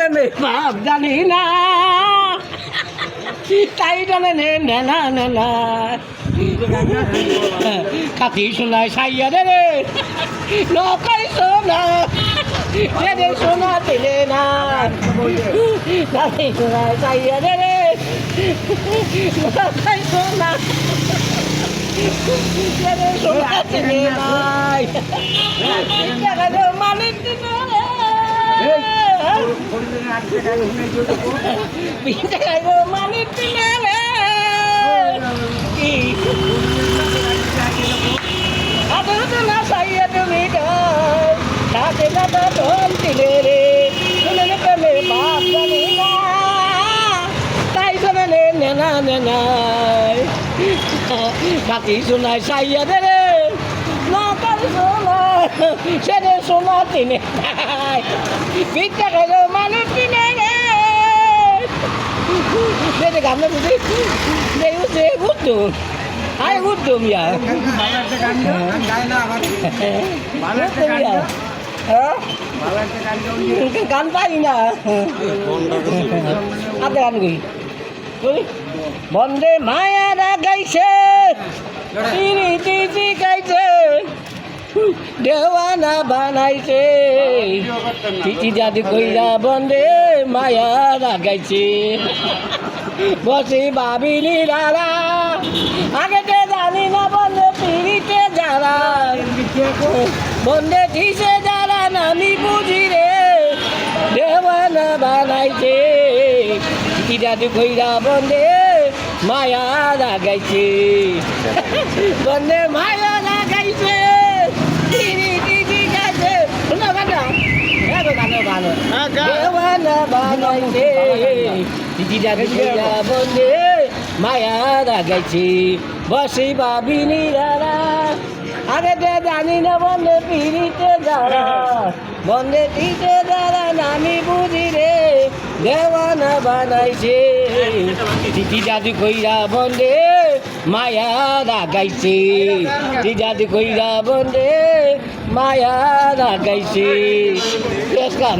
প্রেমে ভাব জানি না। তাই জানে নে না না না না। কাতি শোনায় সাইয়া রে রে। নকাই সোনা। রে রে সোনা দিলে না। কাতি শোনায় সাইয়া রে। রে নকাই রে রে না রে শুনে বাপ না। তাই শোনে নে নেনা নেনাই কাকি শোনায় সাইয়া দে রে না কাল শোনা সেরে শোনা তিনে খাইলো মানুষ তিনে. Ne use guttu. Ay guttu ya. ভালো একটা গান হ্যাঁ পাই না আদে গান কই বন্দে মায়ারা গাইছে গাইছে দেওয়ানা বানাইছে। তিতি জাদি কইরা বন্দে মায়ারা গাইছে বসে ভাবিনি দাদা আগে তো জানি না বন্দে পিড়িতে যারা। বন্দে দিছে যারা, নামি বুঝি রে। দেওয়ানা বানাইছে। তিতি জাদি কইরা বন্দে মায়া লাগাইছে। বন্দে মায়া লাগাইছে তিরি তিরি গাইছে শোনো গানা দেওয়ানা বানাইছে। বন্দে মায়া লাগাইছে বসে দাদা আগে তো জানি না বন্দে পিড়িতে যারা। বন্দে দিতে যারা নামি বুঝি রে। দেওয়ানা বানাইছে। দিদি দাদি কইরা বন্দে মায়া লাগাইছে দিদি দাদি কইরা বন্দে মায়া লাগাইছে গান।